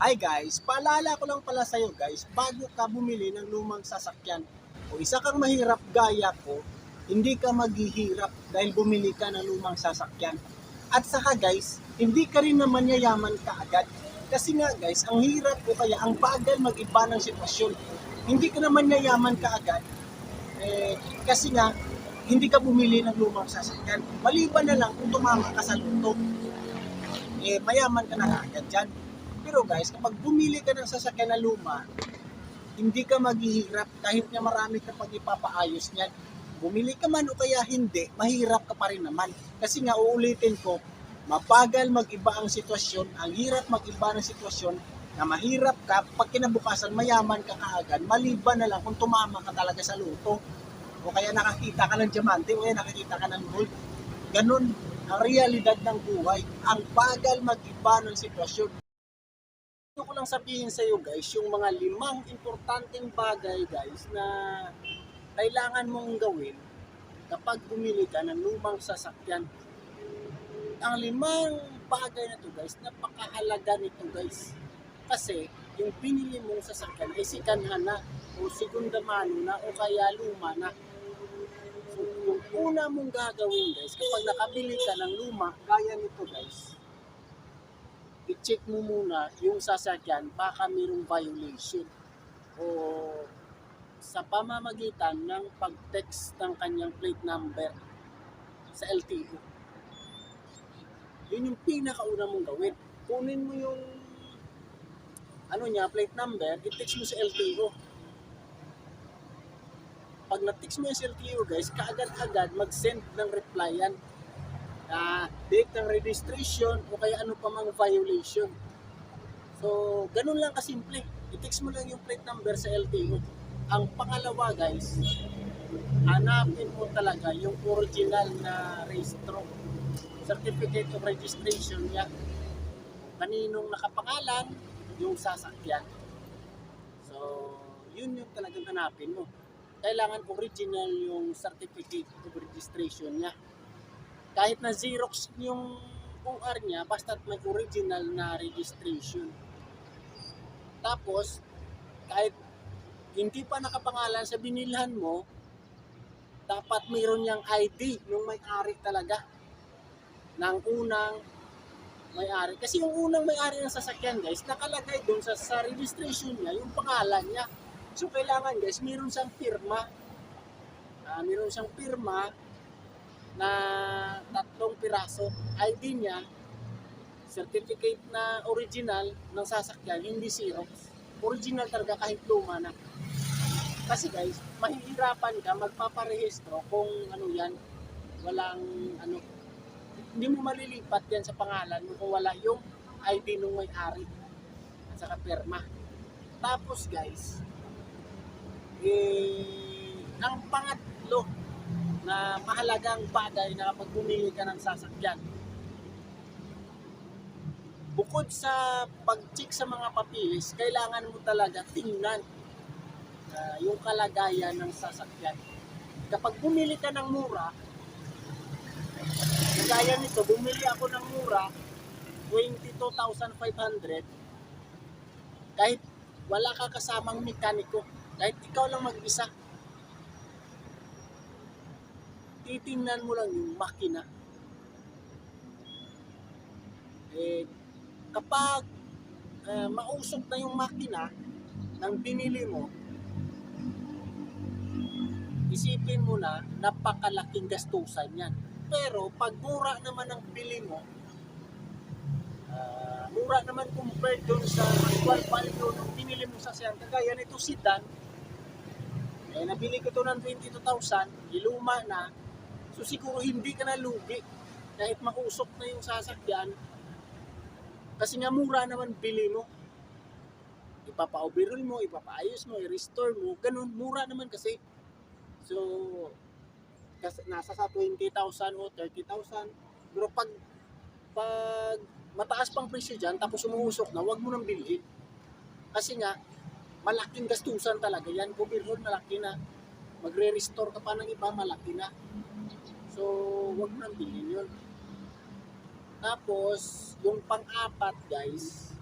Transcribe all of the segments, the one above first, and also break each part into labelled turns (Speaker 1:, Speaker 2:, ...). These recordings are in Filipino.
Speaker 1: Hi guys, paalala ko lang pala sa'yo guys, bago ka bumili ng lumang sasakyan o isa kang mahirap gaya ko, hindi ka maghihirap dahil bumili ka ng lumang sasakyan. At saka guys, hindi ka rin naman yayaman kaagad. Kasi nga guys, ang hirap o kaya ang bagal mag-iba ng sitwasyon. Hindi ka naman yayaman kaagad. Eh, kasi nga, hindi ka bumili ng lumang sasakyan. Maliban na lang kung tumama ka sa luto. Eh, mayaman ka na kaagad dyan. Pero guys, kapag bumili ka ng sasakyan na luma, hindi ka maghihirap kahit na marami ka pag ipapaayos niyan. Bumili ka man o kaya hindi, mahirap ka pa rin naman. Kasi nga uulitin ko, mabagal mag-iba ang sitwasyon, ang hirap mag-iba ng sitwasyon, na mahirap ka, pag kinabukasan mayaman ka kaagad, maliban na lang kung tumama ka talaga sa luto. O kaya nakakita ka ng diamante, o kaya nakakita ka ng gold. Ganun ang realidad ng buhay. Ang bagal mag-iba ng sitwasyon. Gusto ko lang sabihin sa iyo guys, yung mga limang importanteng bagay guys na kailangan mong gawin kapag bumili ka ng lumang sasakyan. Ang limang bagay na to guys, napakahalaga nito guys. Kasi yung pinili mong sasakyan ay sikanhan na o segunda mano na o kaya luma na. So, yung una mong gagawin guys, kapag nakabili ka ng luma, gaya nito guys, i-check mo muna yung sasakyan baka mayroong violation o sa pamamagitan ng pag-text ng kanyang plate number sa LTO. Yun yung pinakauna mong gawin. Kunin mo yung ano niya, plate number, i-text mo sa LTO. Pag na-text mo yung sa LTO guys, kaagad-agad mag-send ng reply yan na date ng registration o kaya ano pa mang violation. So, ganun lang kasimple. I-text mo lang yung plate number sa LTO. Ang pangalawa guys, hanapin mo talaga yung original na registro. Certificate of registration niya. Kaninong nakapangalan, yung sasakyan. So, yun yung talagang hanapin mo. Kailangan original yung certificate of registration niya kahit na Xerox yung OR niya, basta may original na registration. Tapos, kahit hindi pa nakapangalan sa binilhan mo, dapat mayroon niyang ID nung may-ari talaga ng unang may-ari. Kasi yung unang may-ari ng sasakyan guys, nakalagay doon sa, sa registration niya, yung pangalan niya. So kailangan guys, mayroon siyang pirma. Ah, mayroon siyang pirma na tatlong piraso ID niya certificate na original ng sasakyan hindi Xerox original talaga kahit luma na. Kasi guys mahihirapan ka magpaparehistro kung ano yan walang ano. Hindi mo malilipat yan sa pangalan mo kung wala yung ID nung may-ari at saka perma. Tapos guys eh ang pangatlo na mahalagang bagay na kapag bumili ka ng sasakyan. Bukod sa pag-check sa mga papilis, kailangan mo talaga tingnan uh, yung kalagayan ng sasakyan. Kapag bumili ka ng mura, kagaya nito, bumili ako ng mura, 22,500, kahit wala ka kasamang mekaniko, kahit ikaw lang mag-isa, titingnan mo lang yung makina. Eh, kapag uh, mausok na yung makina ng binili mo, isipin mo na napakalaking gastusan yan. Pero pag mura naman ang bili mo, uh, mura naman compared doon sa actual value ng binili mo sa siyan, kagaya nito sedan, eh, nabili ko to ng 22,000, iluma na, So siguro hindi ka na lugi kahit mausok na yung sasakyan kasi nga mura naman bili mo. Ipapa-overhaul mo, ipapaayos mo, i-restore mo, ganun, mura naman kasi. So, kasi nasa sa 20,000 o 30,000. Pero pag, pag mataas pang presyo dyan, tapos umuusok na, wag mo nang bilhin. Kasi nga, malaking gastusan talaga yan. Overhaul, malaki na. Magre-restore ka pa ng iba, malaki na. So, wag nang bilhin yun. Tapos, yung pang-apat guys,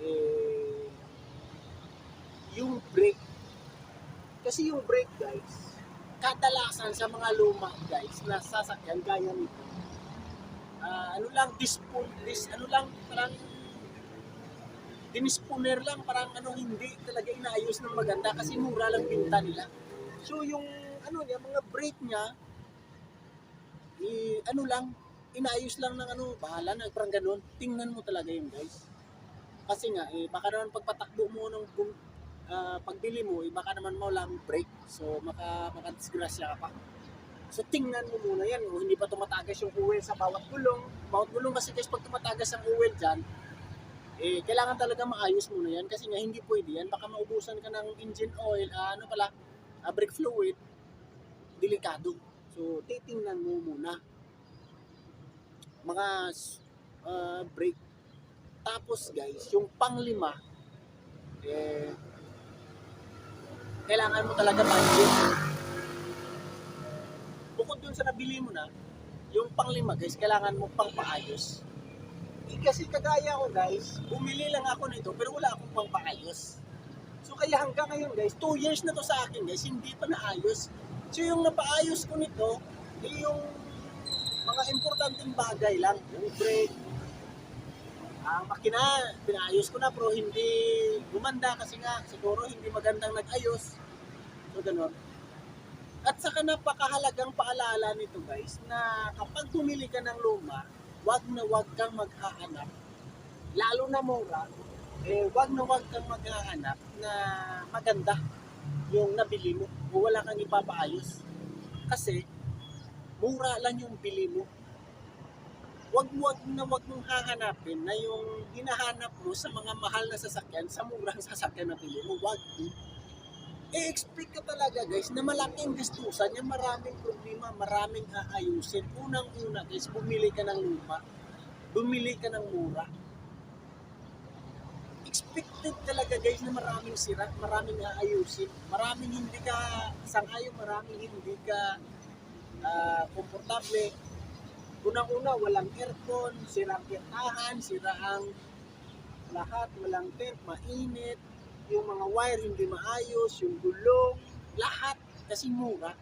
Speaker 1: eh, yung brake. Kasi yung brake guys, kadalasan sa mga luma guys na sasakyan gaya nito, ah, ano lang, dispon, dis, ano lang, parang dinisponer lang, parang ano, hindi talaga inaayos ng maganda kasi mura lang pinta nila. So yung ano niya, mga brake niya, i, ano lang, inaayos lang ng ano, bahala na, parang ganun. Tingnan mo talaga yun guys. Kasi nga, eh, baka naman pagpatakbo mo ng bum- ah, pagbili mo, eh, baka naman mawala ang brake. So, maka, makadisgrasya ka pa. So, tingnan mo muna yan. O, hindi pa tumatagas yung oil sa bawat gulong. Bawat gulong kasi guys, pag tumatagas ang oil dyan, eh, kailangan talaga maayos muna yan kasi nga hindi pwede yan. Baka maubusan ka ng engine oil, ah, ano pala, ah, brake fluid, delikado. So, titingnan mo muna. Mga ah, brake. Tapos guys, yung panglima, eh, kailangan mo talaga budget. Bukod dun sa nabili mo na, yung panglima guys, kailangan mo pang paayos. Eh, kasi kagaya ko guys, bumili lang ako nito pero wala akong pang paayos. So kaya hanggang ngayon guys, 2 years na to sa akin guys, hindi pa naayos. So yung napaayos ko nito, eh, yung mga importanteng bagay lang, yung brake, ang makina, pinaayos ko na pero hindi gumanda kasi nga siguro hindi magandang nag-ayos. So ganun. At saka napakahalagang paalala nito guys na kapag bumili ka ng luma, wag na wag kang maghahanap. Lalo na mura, eh wag na wag kang maghahanap na maganda yung nabili mo o wala kang ipapaayos. Kasi mura lang yung bili mo. Wag wag na wag mong hahanapin na yung hinahanap mo sa mga mahal na sasakyan sa murang sasakyan na bili mo. Wag i-expect ka talaga guys na malaking gastusan yung maraming problema, maraming aayusin. Unang-una guys, bumili ka ng luma, bumili ka ng mura. Expected talaga guys na maraming sira, maraming aayusin, maraming hindi ka sangayon, maraming hindi ka ah, komportable. Unang-una, walang aircon, sirang kirtahan, sira ang lahat, walang tent, mainit, yung mga wire hindi maayos, yung gulong, lahat kasi mura.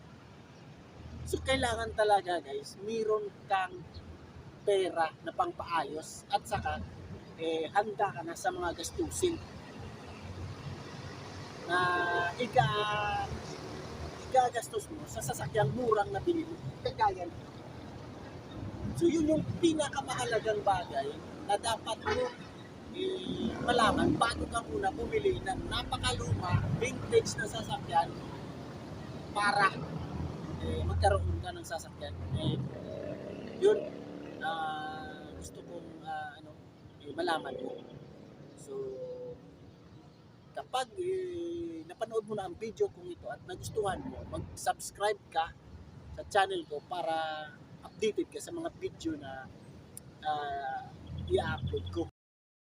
Speaker 1: So kailangan talaga guys, meron kang pera na pangpaayos at saka eh, handa ka na sa mga gastusin na ika igagastos mo sa sasakyang murang nabili mo. Kagaya nito. So yun yung pinakamahalagang bagay na dapat mo eh, malaman bago ka muna bumili ng napakaluma, vintage na sasakyan para eh, magkaroon ka ng sasakyan. Eh, yun, ah, eh, malaman mo. So, kapag eh, napanood mo na ang video kong ito at nagustuhan mo, mag-subscribe ka sa channel ko para updated ka sa mga video na ah, i-upload ko.